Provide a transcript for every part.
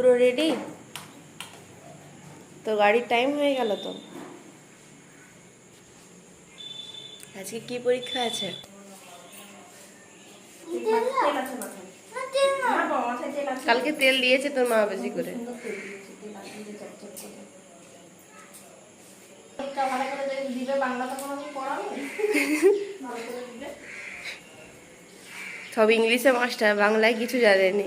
পুরো রেডি তো গাড়ির টাইম হয়ে গেল তো। আজকে কি পরীক্ষা আছে? কালকে তেল দিয়েছে তোর মা বেশি করে। সব ইংলিশে মাস্টার, বাংলায় কিছু জানেনি।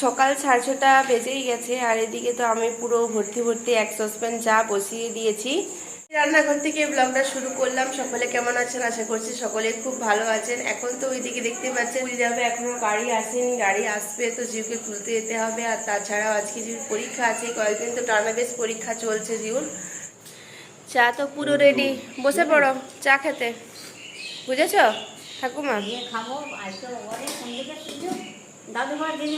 সকাল সাড়ে ছটা বেজেই গেছে, আর এদিকে তো আমি পুরো ভর্তি ভর্তি এক সসপ্যান চা বসিয়ে দিয়েছি। রান্নাঘর থেকে ব্লগটা শুরু করলাম। সকলে কেমন আছেন? আশা করছি সকলে খুব ভালো আছেন। এখন তো ওইদিকে দেখতে পাচ্ছেন স্কুল যাবে, এখনও গাড়ি আসেনি, গাড়ি আসবে তো জিউকে তুলতে যেতে হবে। আর তাছাড়াও আজকে জিউর পরীক্ষা আছে, কয়েকদিন তো টানা বেশ পরীক্ষা চলছে জিউর। চা তো পুরো রেডি বসে পড়ো চা খেতে। বুঝেছ? ঠাকুমা। খাব দাদু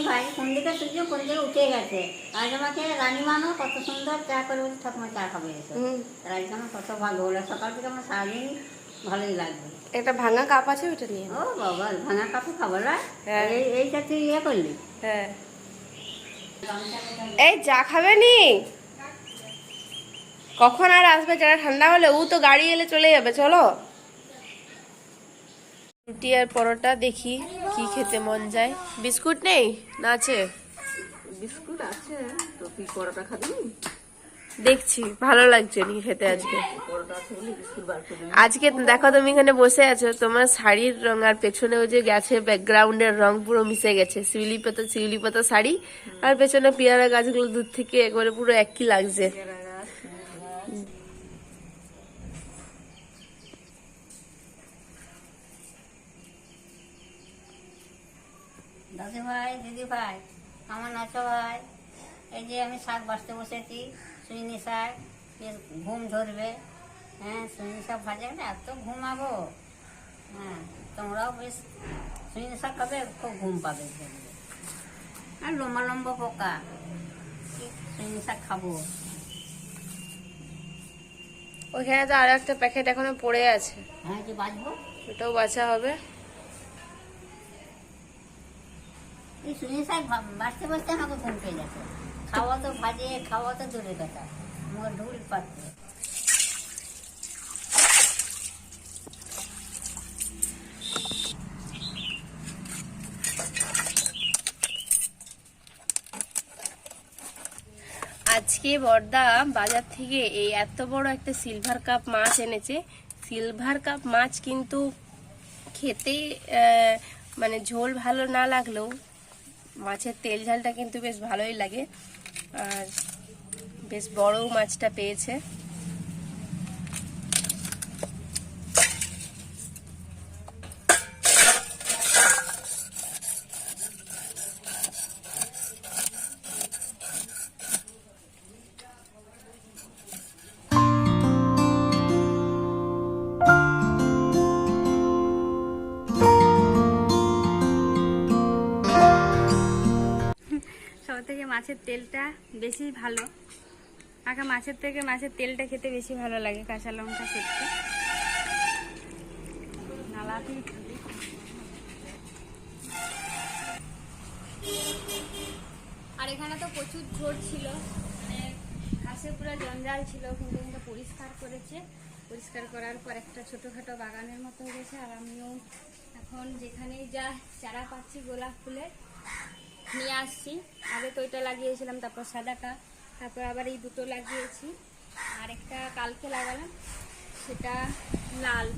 ভাই কোন দিকে সূর্য কোন দিকে উঠে গেছে? কত সুন্দর চা করে বলছে ঠাকুমা চা খাবে এসো। হুম। আজকে কত ভালো হলো সকাল থেকে আমার সারাদিন ভালোই লাগবে। একটা ভাঙা কাপ আছে নিয়ে ও বাবা ভাঙা কাপে খাব না হ্যাঁ। এই এইটা তুই ইয়ে করলি? হ্যাঁ। এই চা খাবে নি? কখন আর আসবে? যারা ঠান্ডা হলে ও তো গাড়ি এলে চলে যাবে চলো। রুটি আর পরোটা দেখি কি খেতে মন যায়। বিস্কুট নেই? না আছে? বিস্কুট আছে তো তুই পরোটা খাবি? দেখছি ভালো লাগছে নি খেতে আজকে। আজকে দেখো তুমি এখানে বসে আছো তোমার শাড়ির রং আর পেছনে ওই যে গেছে ব্যাকগ্রাউন্ডের রং পুরো মিশে গেছে। শিউলি পাতা শিউলি পাতা শাড়ি আর পেছনে পেয়ারা গাছগুলো দূর থেকে একবারে পুরো একই লাগছে। দাদু ভাই দিদি ভাই আমার নাচো ভাই এই যে আমি শাক বাঁচতে বসেছি সুইনি শাক বেশ ঘুম ধরবে হ্যাঁ সুইনি শাক ভাজা না এত ঘুমাবো হ্যাঁ তোমরাও বেশ সুইনি শাক খাবে খুব ঘুম পাবে। আর লম্বা লম্বা পোকা সুইনি শাক খাব? ওইখানে তো আর একটা প্যাকেট এখনও পড়ে আছে। হ্যাঁ যে বাঁচবো? ওটাও বাছা হবে। খাওয়া তো ভাজে খাওয়া তো আজকে বর্দা বাজার থেকে এই এত বড় একটা সিলভার কাপ মাছ এনেছে। সিলভার কাপ মাছ কিন্তু খেতে মানে ঝোল ভালো না লাগলেও মাছের তেল ঝালটা কিন্তু বেশ ভালোই লাগে। আর বেশ বড়ও মাছটা পেয়েছে। মাছের তেলটা বেশি ভালো। আগে মাছের থেকে মাছের তেলটা খেতে বেশি ভালো লাগে, কাঁচা লঙ্কা খাবে। আর এখানে তো প্রচুর ঝোড় ছিল মানে ঘাসে পুরো জঞ্জাল ছিল কিন্তু কিন্তু পরিষ্কার করেছে। পরিষ্কার করার পর একটা ছোটোখাটো বাগানের মতো হয়ে গেছে আর আমিও এখন যেখানেই যা চারা পাচ্ছি গোলাপ ফুলের। নিয়ে আসছি। আগে তো ওইটা লাগিয়েছিলাম তারপর সাদাটা তারপর আবার এই দুটো লাগিয়েছি। আর একটা কালকে লাগালাম সেটা লাল।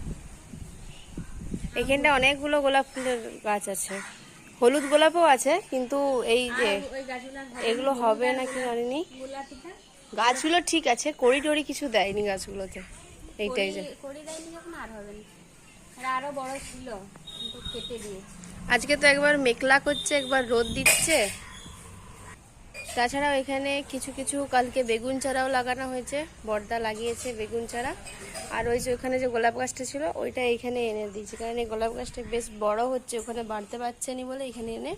এখানটা অনেকগুলো গোলাপ ফুলের গাছ আছে। হলুদ গোলাপও আছে কিন্তু এই যে এগুলো হবে নাকি জানিনি। গোলাপিটা? গাছগুলো ঠিক আছে কড়ি টড়ি কিছু দেয়নি গাছগুলোতে। এইটাই যে কড়ি- দেয়নি যখন আর হবে না। আরও বড় ছিল কিন্তু কেটে দিয়েছে। আজকে তো একবার মেঘলা করছে, একবার রোদ দিচ্ছে। তাছাড়াও এখানে কিছু কিছু কালকে বেগুন চারাও লাগানো হয়েছে, বর্দা লাগিয়েছে বেগুন চারা। আর ওই যে ওখানে যে গোলাপ গাছটা ছিল, ওইটা এখানে এনে দিয়েছে। কারণ এই গোলাপ গাছটা বেশ বড় হচ্ছে, ওখানে বাড়তে পারছে নি বলে এখানে এনে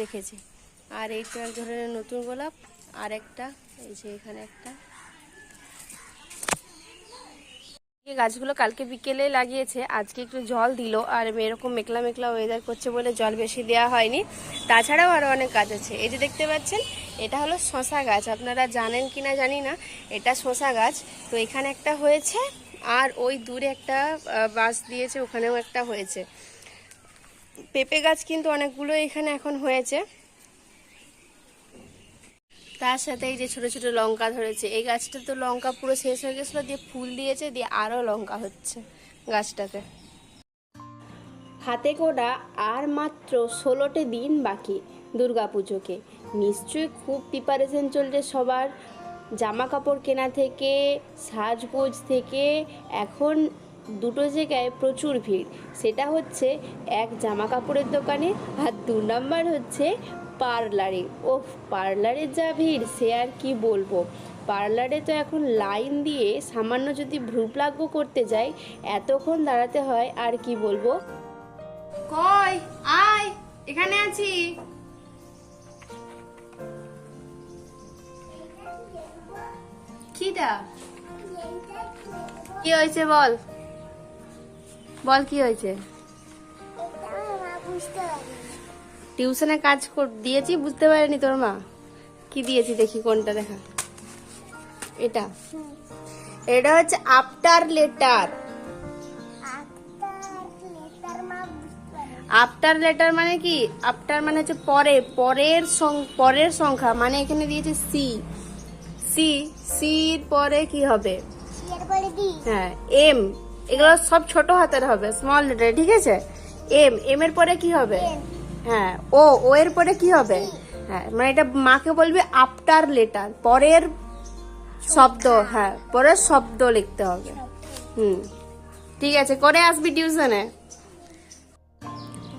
রেখেছে। আর এইটা এক ধরনের নতুন গোলাপ আর একটা এই যে এখানে একটা এই গাছগুলো কালকে বিকেলে লাগিয়েছে। আজকে একটু জল দিল, আর এরকম মেঘলা মেঘলা ওয়েদার করছে বলে জল বেশি দেওয়া হয়নি। তাছাড়াও আরও অনেক গাছ আছে। এই যে দেখতে পাচ্ছেন, এটা হলো শশা গাছ। আপনারা জানেন কি না জানি না, এটা শশা গাছ। তো এখানে একটা হয়েছে, আর ওই দূরে একটা বাঁশ দিয়েছে, ওখানেও একটা হয়েছে। পেঁপে গাছ কিন্তু অনেকগুলো এখানে এখন হয়েছে। তার সাথে এই যে ছোট ছোট লঙ্কা ধরেছে, এই গাছটা তো লঙ্কা পুরো শেষ হয়ে গেছিল, দিয়ে ফুল দিয়েছে, দিয়ে আরও লঙ্কা হচ্ছে গাছটাতে। হাতে গোড়া আর মাত্র ষোলোটি দিন বাকি দুর্গাপুজোকে। নিশ্চয়ই খুব প্রিপারেশন চলছে সবার। জামা কাপড় কেনা থেকে, সাজগোজ থেকে, এখন দুটো জায়গায় প্রচুর ভিড়। সেটা হচ্ছে এক জামা কাপড়ের দোকানে আর দু নম্বর হচ্ছে পার্লারে। ও পার্লারের যা ভিড় সে আর কি বলব? পার্লারে তো এখন লাইন দিয়ে সামান্য যদি ভ্রুপ্লাগ্য করতে যাই এতক্ষণ দাঁড়াতে হয় আর কি বলব? কই? আয় এখানে আছি। কিটা? কি হয়েছে বল? বল কি হয়েছে? টিউশনে কাজ দিয়েছি, বুঝতে পারিনি তোর মা। কি দিয়েছি দেখি কোনটা দেখা। এটা। এটা হচ্ছে আফটার লেটার। আফটার লেটার মানে কি? আফটার মানে হচ্ছে পরে, পরের পরের সংখ্যা। মানে এখানে দিয়েছে সি সি সির পরে কি হবে? হ্যাঁ এম এগুলো সব ছোট হাতের হবে স্মল লেটার ঠিক আছে? এম এম এর পরে কি হবে? হ্যাঁ ও ও এর পরে কি হবে? হ্যাঁ মানে এটা মাকে বলবি আফটার লেটার পরের শব্দ হ্যাঁ পরের শব্দ লিখতে হবে। হুম, ঠিক আছে, করে আসবি টিউশনে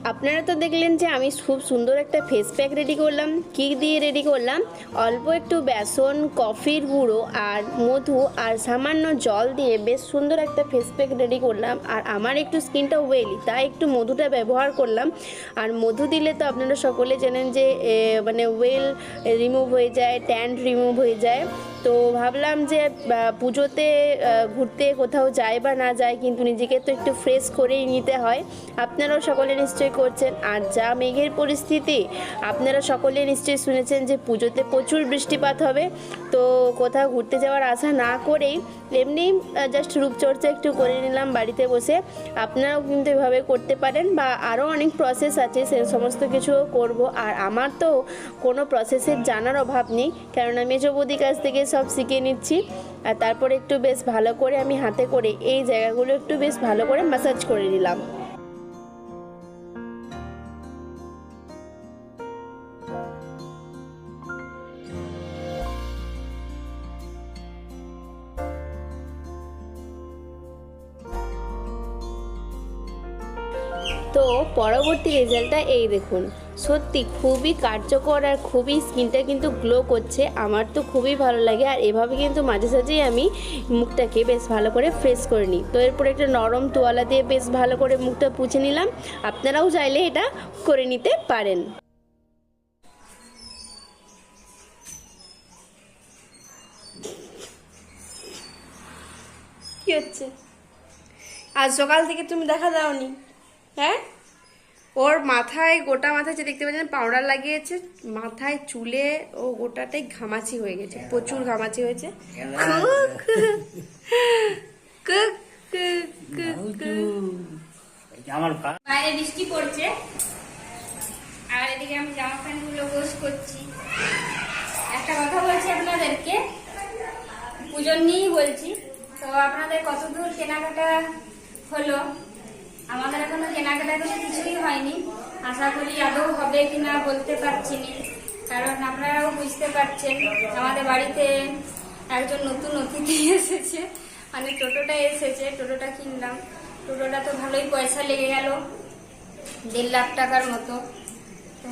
আপনারা তো দেখলেন যে আমি খুব সুন্দর একটা ফেস প্যাক রেডি করলাম। কি দিয়ে রেডি করলাম? অল্প একটু বেসন কফির গুঁড়ো আর মধু আর সামান্য জল দিয়ে বেশ সুন্দর একটা ফেস প্যাক রেডি করলাম। আর আমার একটু স্কিনটা ওয়েলি তাই একটু মধুটা ব্যবহার করলাম। আর মধু দিলে তো আপনারা সকলে জানেন যে মানে ওয়েল রিমুভ হয়ে যায় ট্যান্ড রিমুভ হয়ে যায়। তো ভাবলাম যে পুজোতে ঘুরতে কোথাও যায় বা না যায়, কিন্তু নিজেকে তো একটু ফ্রেশ করেই নিতে হয়। আপনারাও সকলে নিশ্চয়ই করছেন। আর যা মেঘের পরিস্থিতি, আপনারা সকলে নিশ্চয়ই শুনেছেন যে পুজোতে প্রচুর বৃষ্টিপাত হবে। তো কোথাও ঘুরতে যাওয়ার আশা না করেই, এমনি জাস্ট রূপচর্চা একটু করে নিলাম বাড়িতে বসে। আপনারাও কিন্তু এভাবে করতে পারেন বা আরও অনেক প্রসেস আছে, সে সমস্ত কিছু করব। আর আমার তো কোনো প্রসেসের জানার অভাব নেই। কেননা মেজো বৌদির কাছ থেকে সব শিখে নিচ্ছি। আর তারপরে একটু বেশ ভালো করে আমি হাতে করে এই জায়গাগুলো একটু বেশ ভালো করে ম্যাসাজ করে নিলাম। তো পরবর্তী রেজাল্টটা এই দেখুন। সত্যি খুবই কার্যকর আর খুবই স্কিনটা কিন্তু গ্লো করছে। আমার তো খুবই ভালো লাগে আর এভাবে কিন্তু মাঝে সাঝেই আমি মুখটাকে বেশ ভালো করে ফ্রেশ করে নিই। তো এরপর একটা নরম তোয়ালা দিয়ে বেশ ভালো করে মুখটা পুছে নিলাম। আপনারাও চাইলে এটা করে নিতে পারেন। কি হচ্ছে? আজ সকাল থেকে তুমি দেখা দাওনি হ্যাঁ? ওর মাথায়, গোটা মাথায় যে দেখতে পাচ্ছেন পাউডার লাগিয়েছে। মাথায়, চুলে ও গোটাটাই ঘামাচি হয়ে গেছে, প্রচুর ঘামাচি হয়েছে। বাইরে বৃষ্টি পড়ছে। আর এদিকে আমি জামা প্যান্টগুলো গোস করছি। একটা কথা বলছি আপনাদেরকে। পুজোর নিয়েই বলছি। তো আপনাদের কত দূর কেনাকাটা হলো? আমাদের এখনও কেনাকাটা কোনো কিছুই হয়নি। আশা করি আদৌ হবে কিনা বলতে পারছি না। কারণ আপনারাও বুঝতে পারছেন, আমাদের বাড়িতে একজন নতুন অতিথি এসেছে। মানে টোটোটা এসেছে, টোটোটা কিনলাম। টোটোটা তো ভালোই পয়সা লেগে গেল, দেড় লাখ টাকার মতো। তো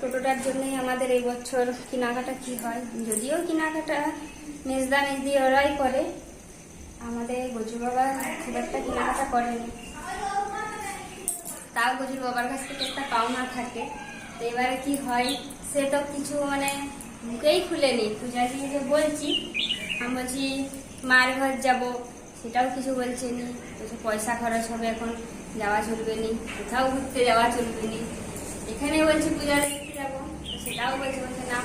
টোটোটার জন্যই আমাদের এই বছর কেনাকাটা কি হয়? যদিও কেনাকাটা মেজদা মেজদি ওরাই করে। আমাদের গজু বাবা খুব একটা কেনাকাটা করেনি। তাও গজুর বাবার কাছ থেকে একটা পাওনা থাকে। তো এবারে কি হয়, সে তো কিছু মানে মুখেই খুলেনি। পূজা দিয়ে যে বলছি, আমি বলছি, মার ঘর যাব, সেটাও কিছু বলছে নি। পয়সা খরচ হবে এখন, যাওয়া চলবে নি, কোথাও ঘুরতে যাওয়া চলবে নি। এখানে বলছে পূজা দেখতে যাব। সেটাও বলছে বলছে, না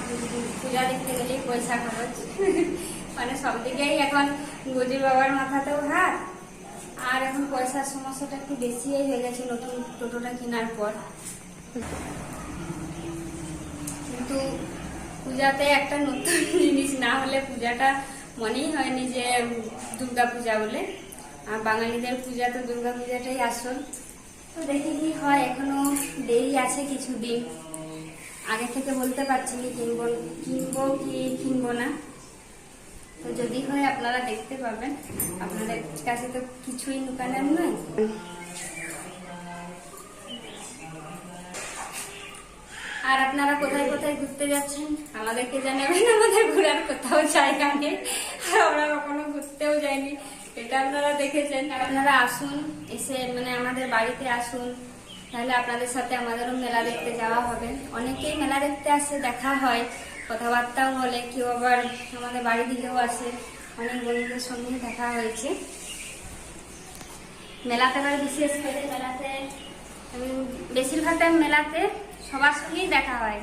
পূজা দেখতে গেলেই পয়সা খরচ। মানে সব দিকেই এখন গজির বাবার মাথাতেও হাত। আর এখন পয়সার সমস্যাটা একটু বেশি হয়ে গেছে নতুন টোটোটা কেনার পর। কিন্তু পূজাতে একটা নতুন জিনিস না হলে পূজাটা মনেই হয়নি যে দুর্গা পূজা বলে। আর বাঙালিদের পূজা তো দুর্গা পূজাটাই আসল। তো দেখি কি হয়, এখনও দেরি আছে কিছুদিন। আগে থেকে বলতে পারছি কিনবো কিনবো কি কিনবো না। তো যদি হয় আপনারা দেখতে পাবেন। আপনাদের কাছে তো কিছুই দোকানের নয় আর আপনারা কোথায় কোথায় ঘুরতে যাচ্ছেন? আমাদেরকে জানাবেন, আমাদের ঘোরার কোথাও জায়গা নেই। আর আমরা কখনো ঘুরতেও যাইনি। এটা আপনারা দেখেছেন। আপনারা আসুন, এসে মানে আমাদের বাড়িতে আসুন। তাহলে আপনাদের সাথে আমাদেরও মেলা দেখতে যাওয়া হবে। অনেকেই মেলা দেখতে আসে, দেখা হয়। কথাবার্তাও বলে, কেউ আবার আমাদের বাড়ি দিকেও আসে। অনেক বন্ধুদের সঙ্গে দেখা হয়েছে। মেলাতে আবার বিশেষ করে, মেলাতে বেশিরভাগ টাইম মেলাতে সবার সঙ্গেই দেখা হয়।